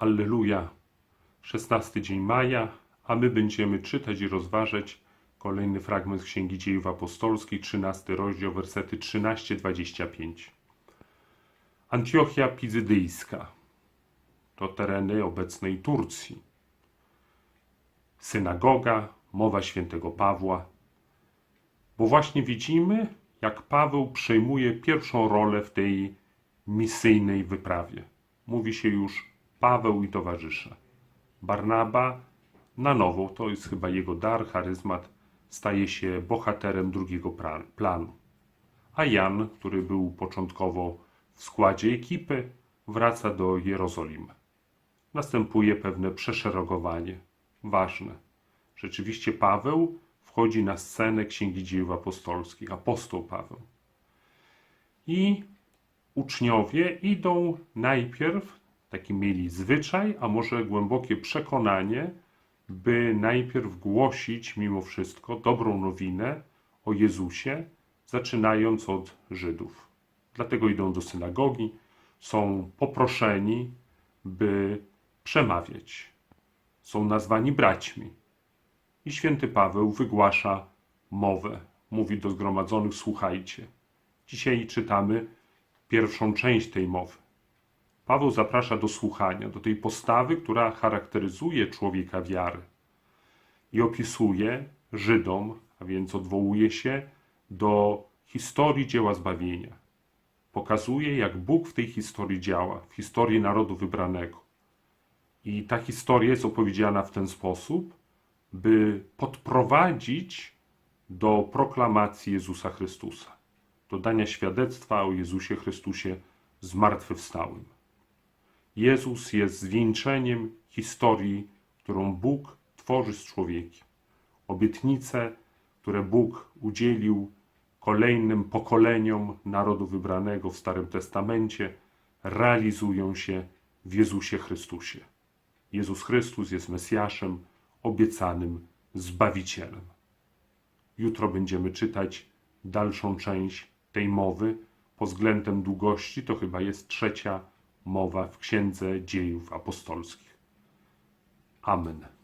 Alleluja. 16 dzień maja, a my będziemy czytać i rozważać kolejny fragment Księgi Dziejów Apostolskich, 13 rozdział, wersety 13-25. Antiochia Pizydyjska to tereny obecnej Turcji. Synagoga, mowa świętego Pawła. Bo właśnie widzimy, jak Paweł przejmuje pierwszą rolę w tej misyjnej wyprawie. Mówi się już Paweł i towarzysze. Barnaba na nowo, to jest chyba jego dar, charyzmat, staje się bohaterem drugiego planu. A Jan, który był początkowo w składzie ekipy, wraca do Jerozolimy. Następuje pewne przeszeregowanie. Ważne. Rzeczywiście Paweł wchodzi na scenę Księgi Dziejów Apostolskich, apostoł Paweł. I uczniowie idą najpierw, taki mieli zwyczaj, a może głębokie przekonanie, by najpierw głosić mimo wszystko dobrą nowinę o Jezusie, zaczynając od Żydów. Dlatego idą do synagogi, są poproszeni, by przemawiać. Są nazwani braćmi. I święty Paweł wygłasza mowę. Mówi do zgromadzonych: Słuchajcie. Dzisiaj czytamy pierwszą część tej mowy. Paweł zaprasza do słuchania, do tej postawy, która charakteryzuje człowieka wiary i opisuje Żydom, a więc odwołuje się do historii dzieła zbawienia. Pokazuje, jak Bóg w tej historii działa, w historii narodu wybranego. I ta historia jest opowiedziana w ten sposób, by podprowadzić do proklamacji Jezusa Chrystusa, do dania świadectwa o Jezusie Chrystusie zmartwychwstałym. Jezus jest zwieńczeniem historii, którą Bóg tworzy z człowiekiem. Obietnice, które Bóg udzielił kolejnym pokoleniom narodu wybranego w Starym Testamencie, realizują się w Jezusie Chrystusie. Jezus Chrystus jest Mesjaszem, obiecanym Zbawicielem. Jutro będziemy czytać dalszą część tej mowy. Pod względem długości to chyba jest trzecia mowa w Księdze Dziejów Apostolskich. Amen.